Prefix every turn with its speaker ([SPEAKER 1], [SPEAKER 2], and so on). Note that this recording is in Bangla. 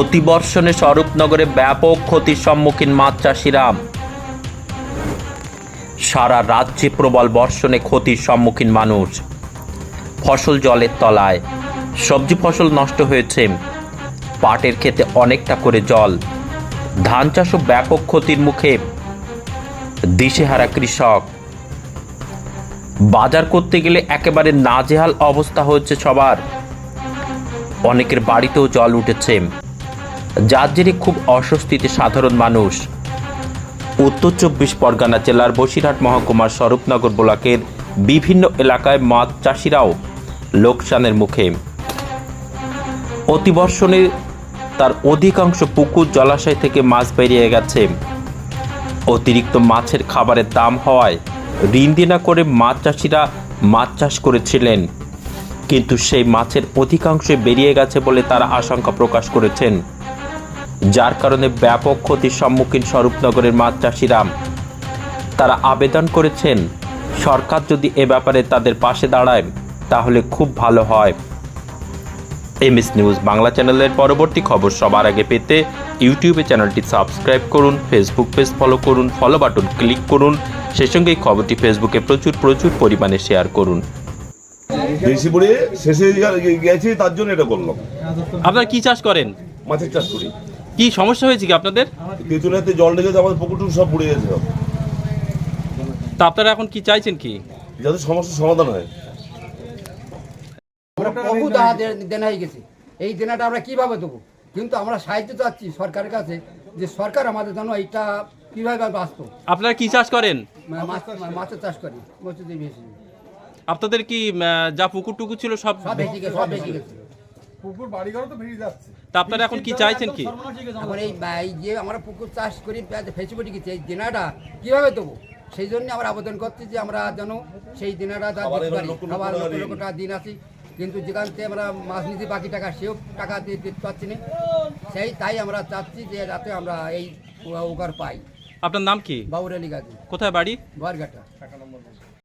[SPEAKER 1] অতিবর্ষণে স্বরূপনগরে ব্যাপক ক্ষতির সম্মুখীন মাছ চাষিরা। সারা রাজ্যে প্রবল বর্ষণে ক্ষতির সম্মুখীন মানুষ। ফসল জলের তলায়। সবজি ফসল নষ্ট হয়েছে। পাটের ক্ষেতে অনেকটা করে জল। ধান চাষও ব্যাপক ক্ষতির মুখে। দিশেহারা কৃষক। বাজার করতে গেলে একেবারে নাজেহাল অবস্থা হচ্ছে সবার। অনেকের বাড়িতেও জল উঠেছে। যার জেরে খুব অস্বস্তিতে সাধারণ মানুষ। উত্তর চব্বিশ পরগনা জেলার বসিরহাট মহকুমার স্বরূপনগর ব্লকের বিভিন্ন এলাকায় মাছ চাষিরাও লোকসানের মুখে। অতিবর্ষণে তার অধিকাংশ পুকুর জলাশয় থেকে মাছ বেরিয়ে গেছে। অতিরিক্ত মাছের খাবারের দাম হওয়ায় ঋণ দেনা করে মাছ চাষিরা মাছ চাষ করেছিলেন। কিন্তু সেই মাছের অধিকাংশই বেরিয়ে গেছে বলে তারা আশঙ্কা প্রকাশ করেছেন। যার কারণে ব্যাপক ক্ষতির সম্মুখীন স্বরূপনগরের মাছ তারা আবেদন করেছেন সরকার যদি এ ব্যাপারে তাদের পাশে দাঁড়ায় তাহলে খুব ভালো হয়। এমএস নিউজ বাংলা চ্যানেলের পরবর্তী খবর সবার আগে পেতে ইউটিউবে চ্যানেলটি সাবস্ক্রাইব করুন ফেসবুক পেজ ফলো করুন ফলো বাটন ক্লিক করুন সেই সঙ্গে এই খবরটি ফেসবুকে প্রচুর প্রচুর পরিমাণে শেয়ার করুন।
[SPEAKER 2] বেশি পড়ে শেষে গেছি তার জন্য এটা করলাম।
[SPEAKER 3] আপনারা কি চাষ করেন?
[SPEAKER 2] মাছের চাষ করি।
[SPEAKER 3] কি সমস্যা হয়েছে কি আপনাদের?
[SPEAKER 2] পেছনেতে জল ঢেকেছে আমাদের পুকুর টুকুর সব পড়ে গেছে সব।
[SPEAKER 3] তা আপনারা এখন কি চাইছেন কি?
[SPEAKER 2] যাতে সমস্যার সমাধান হয়।
[SPEAKER 4] আমরা বহু টাকা দে- দেনা হয়ে গেছে। এই দেনাটা আমরা কীভাবে দেবো? কিন্তু আমরা সাহায্য চাচ্ছি সরকারের কাছে যে সরকার আমাদের জন্য এইটা কীভাবে বাঁচত।
[SPEAKER 3] আপনারা কি চাষ করেন?
[SPEAKER 4] মাছ মাছের চাষ করি মসজিদে বেশি
[SPEAKER 3] আপনাদের কি আহ, যা পুকুর টুকুর ছিল সব
[SPEAKER 4] সব বেশি গেছে সব বেশি গেছে।
[SPEAKER 3] তা আপনারা এখন কি চাইছেন কি?
[SPEAKER 4] এখন এই এই যে আমরা পুকুর চাষ করি ফেসিলিটি গেছি এই দেনাটা কীভাবে দেবো? সেই জন্য আমরা আবেদন করছি যে আমরা যেন সেই দিনাটা দিতে পারি
[SPEAKER 2] লক্ষ টাকা
[SPEAKER 4] লক্ষ টাকা দিন আছি কিন্তু যেখান থেকে আমরা মাছ নিতে বাকি টাকা সেও টাকা দিয়ে দিতে পারছি না। সেই তাই আমরা চাচ্ছি যে যাতে আমরা এই উপকার পাই।
[SPEAKER 3] আপনার নাম কি?
[SPEAKER 4] বাবুর আলী গাজী।
[SPEAKER 3] কোথায় বাড়ি?
[SPEAKER 4] গোয়ারঘাটা